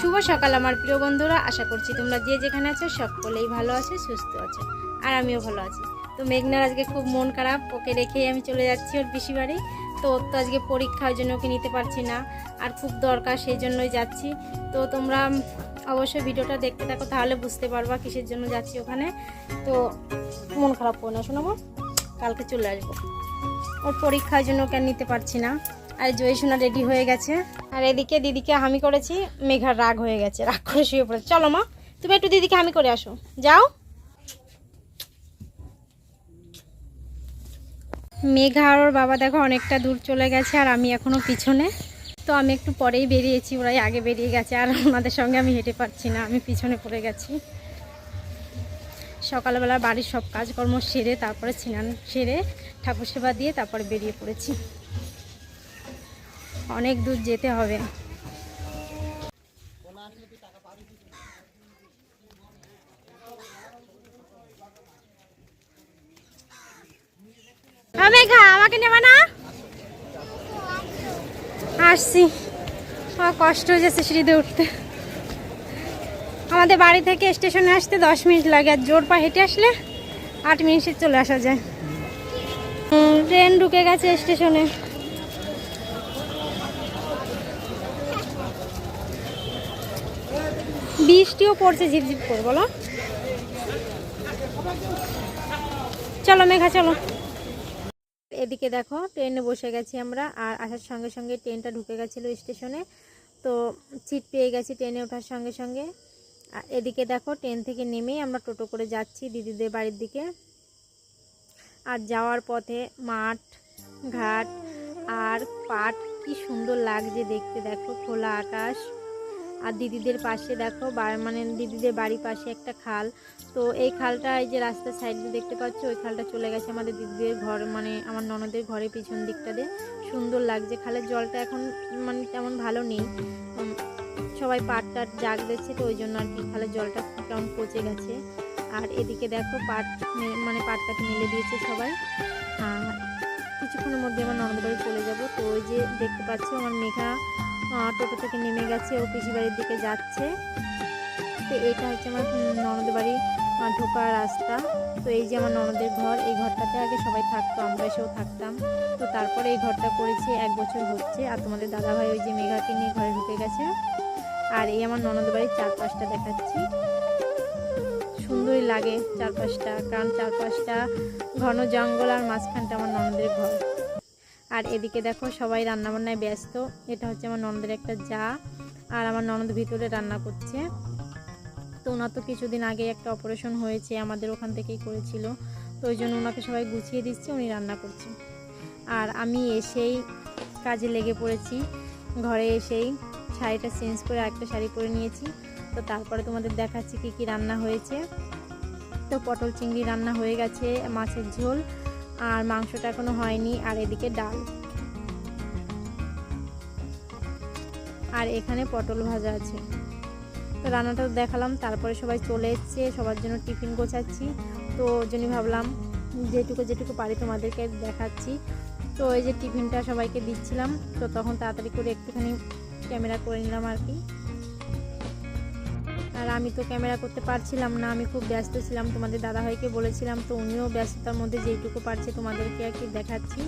শুভ সকাল আমার প্রিয় বন্ধুরা। আশা করছি তোমরা যে যেখানে আছো সকলেই ভালো আছো, সুস্থ আছো, আর আমিও ভালো আছি। তো মেঘনার আজকে খুব মন খারাপ, ওকে রেখেই আমি চলে যাচ্ছি ওর পিসি বাড়ি। তো ওর তো আজকে পরীক্ষা, ওই জন্য ওকে নিতে পারছি না, আর খুব দরকার সেই জন্যই যাচ্ছি। তো তোমরা অবশ্যই ভিডিওটা দেখতে থাকো, তাহলে বুঝতে পারবা কিসের জন্য যাচ্ছি ওখানে। তো মন খারাপ করো না শোনাবো কালকে চলে আসব। ওর পরীক্ষার জন্য ওকে নিতে পারছি না। আর জয় সোনা রেডি হয়ে গেছে। আর এদিকে দিদিকে হামি করেছি, মেঘার রাগ হয়ে গেছে, রাগ করে শুয়ে পড়েছে। চলো মা, তুমি একটু দিদিকে হামি করে আসো। যাও। মেঘা আর ওর বাবা দেখো অনেকটা দূর চলে গেছে আর আমি এখনও পিছনে। তো আমি একটু পরেই বেরিয়েছি, ওরাই আগে বেরিয়ে গেছে আর ওনাদের সঙ্গে আমি হেঁটে পারছি না, আমি পিছনে পড়ে গেছি। সকালবেলা বাড়ির সব কাজকর্ম সেরে, তারপরে স্নান সেরে ঠাকুর সেবা দিয়ে তারপরে বেরিয়ে পড়েছি। অনেক দূর যেতে হবে। আমাকে নেবে না? আসছি। আমার কষ্ট হয়ে যাচ্ছে সিঁড়িতে উঠতে। আমাদের বাড়ি থেকে স্টেশনে আসতে দশ মিনিট লাগে, আর জোর পা হেঁটে আসলে আট মিনিটে চলে আসা যায়। ট্রেন ঢুকে গেছে স্টেশনে। বৃষ্টিও পড়ছে ঝিপঝিপ করে, বলো। চলো, মেঘা, চলো। এদিকে দেখো, ট্রেনে বসে গেছি আমরা, আর আসার সঙ্গে সঙ্গে ট্রেনটা ঢুকে গেছিল স্টেশনে। তো সিট পেয়ে গেছি ট্রেনে ওঠার সঙ্গে সঙ্গে। আর এদিকে দেখো, ট্রেন থেকে নেমেই আমরা টোটো করে যাচ্ছি দিদিদের বাড়ির দিকে। আর যাওয়ার পথে মাঠ, ঘাট, আর পাট, কি সুন্দর লাগছে দেখতে, দেখো খোলা আকাশ। আর দিদিদের পাশে দেখো মানে দিদিদের বাড়ির পাশে একটা খাল। তো এই খালটা এই যে রাস্তার সাইডে দেখতে পাচ্ছ, ওই খালটা চলে গেছে আমাদের দিদিদের ঘর মানে আমার ননদের ঘরের পিছন দিকটা দিয়ে। সুন্দর লাগছে, খালের জলটা এখন মানে তেমন ভালো নেই। সবাই পাট টাট জাগ দিচ্ছে, তো ওই জন্য আর কি খালের জলটা কেমন পচে গেছে। আর এদিকে দেখো পাট মানে পাটটাকে মেলে দিয়েছে সবাই। আর কিছুক্ষণের মধ্যে আমার ননদ বাড়ি চলে যাব। তো ওই যে দেখতে পাচ্ছি আমার মেঘা টোটো থেকে নেমে গেছে, ও পিসি বাড়ির দিকে যাচ্ছে। তো এটা হচ্ছে আমার ননদের বাড়ি ঢোকার রাস্তা। তো এই যে আমার ননদের ঘর, এই ঘরটাতে আগে সবাই থাকতো, আমরা এসেও থাকতাম। তো তারপরে এই ঘরটা করেছি, এক বছর হচ্ছে, আর তোমাদের দাদাভাই ওই যে মেঘাকে নিয়ে ঘরে ঢুকে গেছে। আর এই আমার ননদের বাড়ির চারপাশটা দেখাচ্ছি। সুন্দরই লাগে চারপাশটা, কারণ চারপাশটা ঘন জঙ্গল, আর মাঝখানটা আমার ননদের ঘর। আর এদিকে দেখো সবাই রান্নাবান্নায় ব্যস্ত। এটা হচ্ছে আমার ননদের একটা যা, আর আমার ননদ ভিতরে রান্না করছে। তো ওনার তো কিছুদিন আগে একটা অপারেশন হয়েছে, আমাদের ওখান থেকেই করেছিল। তো ওই জন্য ওনাকে সবাই গুছিয়ে দিচ্ছে, উনি রান্না করছে। আর আমি এসেই কাজে লেগে পড়েছি। ঘরে এসেই শাড়িটা চেঞ্জ করে একটা শাড়ি পরে নিয়েছি। তো তারপরে তোমাদের দেখাচ্ছি কি কি রান্না হয়েছে। তো পটল চিংড়ি রান্না হয়ে গেছে, মাছের ঝোল আর মাংসটা এখনও হয়নি, আর এদিকে ডাল। আর এখানে পটল ভাজা আছে। তো রান্নাটা দেখালাম, তারপরে সবাই চলে এসছে, সবার জন্য টিফিন গোছাচ্ছি। তো ওই জন্যই ভাবলাম, যেটুকু যেটুকু পারি তোমাদেরকে দেখাচ্ছি। তো এই যে টিফিনটা সবাইকে দিচ্ছিলাম, তো তখন তাড়াতাড়ি করে একটুখানি ক্যামেরা করে নিলাম আর কি। আর আমি তো ক্যামেরা করতে পারছিলাম না, আমি খুব ব্যস্ত ছিলাম। তোমাদের দাদাভাইকে বলেছিলাম, তো উনিও ব্যস্ততার মধ্যে যেইটুকু পারছে তোমাদেরকে আর কি দেখাচ্ছি।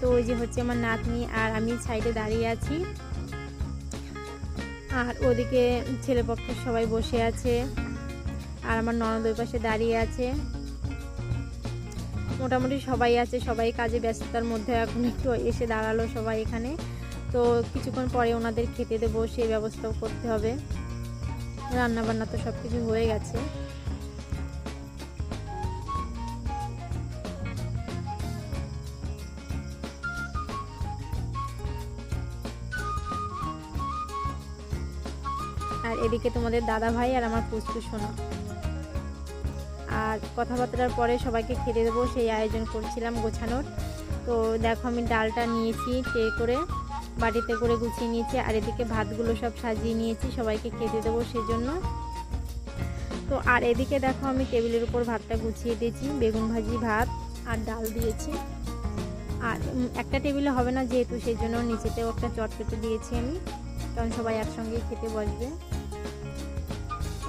তো ওই যে হচ্ছে আমার নাতনি আর আমি সাইডে দাঁড়িয়ে আছি। আর ওদিকে ছেলেপক্ষের সবাই বসে আছে। আর আমার ননদ ওই পাশে দাঁড়িয়ে আছে। মোটামুটি সবাই আছে, সবাই কাজে ব্যস্ততার মধ্যে এখন একটু এসে দাঁড়াল সবাই এখানে। তো কিছুক্ষণ পরে ওনাদের খেতে দেবো, সেই ব্যবস্থাও করতে হবে। রান্না বান্না তো সব কিছু হয়ে গেছে। আর এদিকে তোমাদের দাদা ভাই আর আমার পুষ্পু শোনা আর কথাবার্তার পরে সবাইকে খেতে দেবো, সেই আয়োজন করছিলাম গোছানোর। তো দেখো আমি ডালটা নিয়েছি ট্রে করে। বাটিতে করে গুছিয়ে নিয়েছি আর এদিকে ভাতগুলো সব সাজিয়ে নিয়েছি, সবাইকে খেতে দেবো সেজন্য। তো আর এদিকে দেখো আমি টেবিলের উপর ভাতটা গুছিয়ে দিয়েছি, বেগুন ভাজি, ভাত আর ডাল দিয়েছি। আর একটা টেবিলে হবে না যেহেতু সেই জন্য নিচেতেও একটা চটপেটে দিয়েছি আমি। কারণ সবাই একসঙ্গে খেতে বসবে।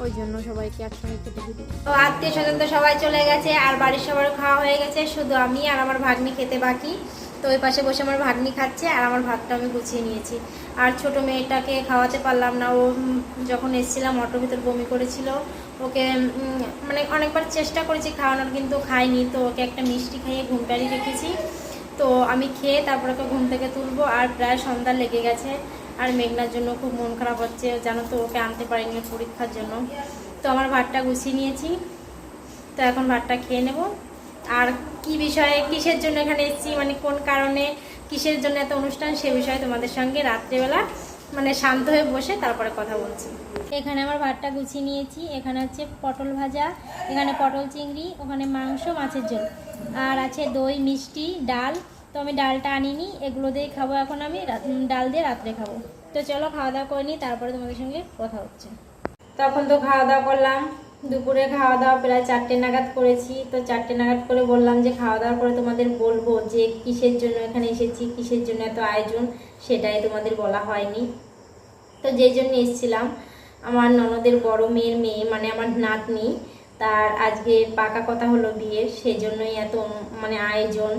ওই জন্য সবাইকে একসঙ্গে খেতে দিই তো আত্মীয় স্বজন তো সবাই চলে গেছে, আর বাড়ির সবার খাওয়া হয়ে গেছে, শুধু আমি আর আমার ভাগ্নি খেতে বাকি। তো ওই পাশে বসে আমার ভাগ্নি খাচ্ছে আর আমার ভাতটা আমি গুছিয়ে নিয়েছি। আর ছোট মেয়েটাকে খাওয়াতে পারলাম না। ও যখন এসেছিলাম, অটোর ভিতর বমি করেছিল। ওকে মানে অনেকবার চেষ্টা করেছি খাওয়ানোর, কিন্তু খাইনি তো ওকে একটা মিষ্টি খাইয়ে ঘুম পাড়িয়ে রেখেছি। তো আমি খেয়ে তারপর ওকে ঘুম থেকে তুলবো আর প্রায় সন্ধ্যা লেগে গেছে। আর মেঘনার জন্য খুব মন খারাপ হচ্ছে। জানো তো, ওকে আনতে পারিনি পরীক্ষার জন্য। তো আমার ভাতটা গুছিয়ে নিয়েছি। তো এখন ভাতটা খেয়ে নেব। আর কি বিষয়ে, কিসের জন্য এখানে এসেছি মানে কোন কারণে, কিসের জন্য এত অনুষ্ঠান, সে বিষয়ে তোমাদের সঙ্গে রাত্রেবেলা মানে শান্ত হয়ে বসে তারপরে কথা বলছি। এখানে আমার ভাতটা গুছিয়ে নিয়েছি, এখানে হচ্ছে পটল ভাজা, এখানে পটল চিংড়ি, ওখানে মাংস, মাছের ঝোল। আর আছে দই, মিষ্টি, ডাল। তো আমি ডালটা আনিনি, এগুলো দিয়ে খাব এখন আমি ডাল দিয়ে রাত্রে খাব। তো চলো খাওয়া দাওয়া করে নিই, তারপরে তোমাদের সঙ্গে কথা হচ্ছে। তখন তো খাওয়া দাওয়া করলাম। দুপুরে খাওয়া দাওয়া প্রায় চারটে নাগাদ করেছি। তো চারটে নাগাদ করে বললাম যে খাওয়া দাওয়ার পরে তোমাদের বলব যে কিসের জন্য এখানে এসেছি, কিসের জন্য এত আয়োজন সেটাই তোমাদের বলা হয়নি। তো যেই জন্য এসেছিলাম, আমার ননদের বড় মেয়ের মেয়ে মানে আমার নাতনি, তার আজকে পাকা কথা হলো বিয়ের সেই জন্যই এত মানে আয়োজন,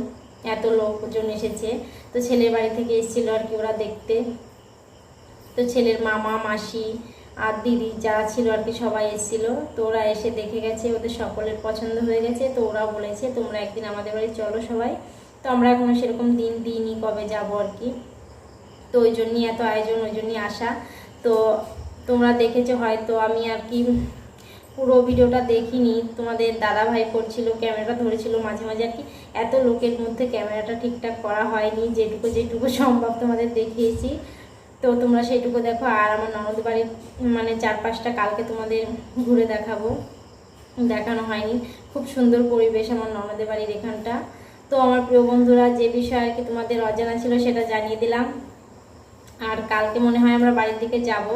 এত লোকজন এসেছে। তো ছেলের বাড়ি থেকে এসেছিল আর কি ওরা দেখতে। তো ছেলের মামা, মাসি আর দিদি যারা ছিল আর কি সবাই এসেছিল, তো ওরা এসে দেখে গেছে, ওদের সকলের পছন্দ হয়ে গেছে, তো ওরা বলেছে, তোমরা একদিন আমাদের বাড়ি চলো সবাই। তো আমরা এখনও সেরকম দিন দিইনি কবে যাব আর কি। তো ওই জন্যই এত আয়োজন, ওই জন্যই আসা। তো তোমরা দেখেছ হয়তো, আমি আর কি পুরো ভিডিওটা দেখিনি। তোমাদের দাদা ভাই করছিল, ক্যামেরাটা ধরেছিল মাঝে মাঝে আর কি। এত লোকের মধ্যে ক্যামেরাটা ঠিকঠাক করা হয়নি, যেটুকু যেটুকু সম্ভব তোমাদের দেখিয়েছি। তো তোমরা সেইটুকু দেখো, আর আমার ননদ বাড়ির মানে চারপাশটা কালকে তোমাদের ঘুরে দেখাবো। দেখানো হয়নি। খুব সুন্দর পরিবেশ আমার ননদের বাড়ির এখানটা। তো আমার প্রিয় বন্ধুরা, যে বিষয়ে আর কি তোমাদের অজানা ছিল সেটা জানিয়ে দিলাম। আর কালকে মনে হয় আমরা বাড়ির দিকে যাব।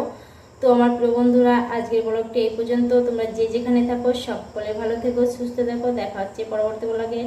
তো আমার প্রিয় বন্ধুরা, আজকের ব্লগটি এই পর্যন্ত। তোমরা যে যেখানে থাকো, সকলে ভালো থেকো, সুস্থ থেকো। দেখা হচ্ছে পরবর্তী ব্লগে।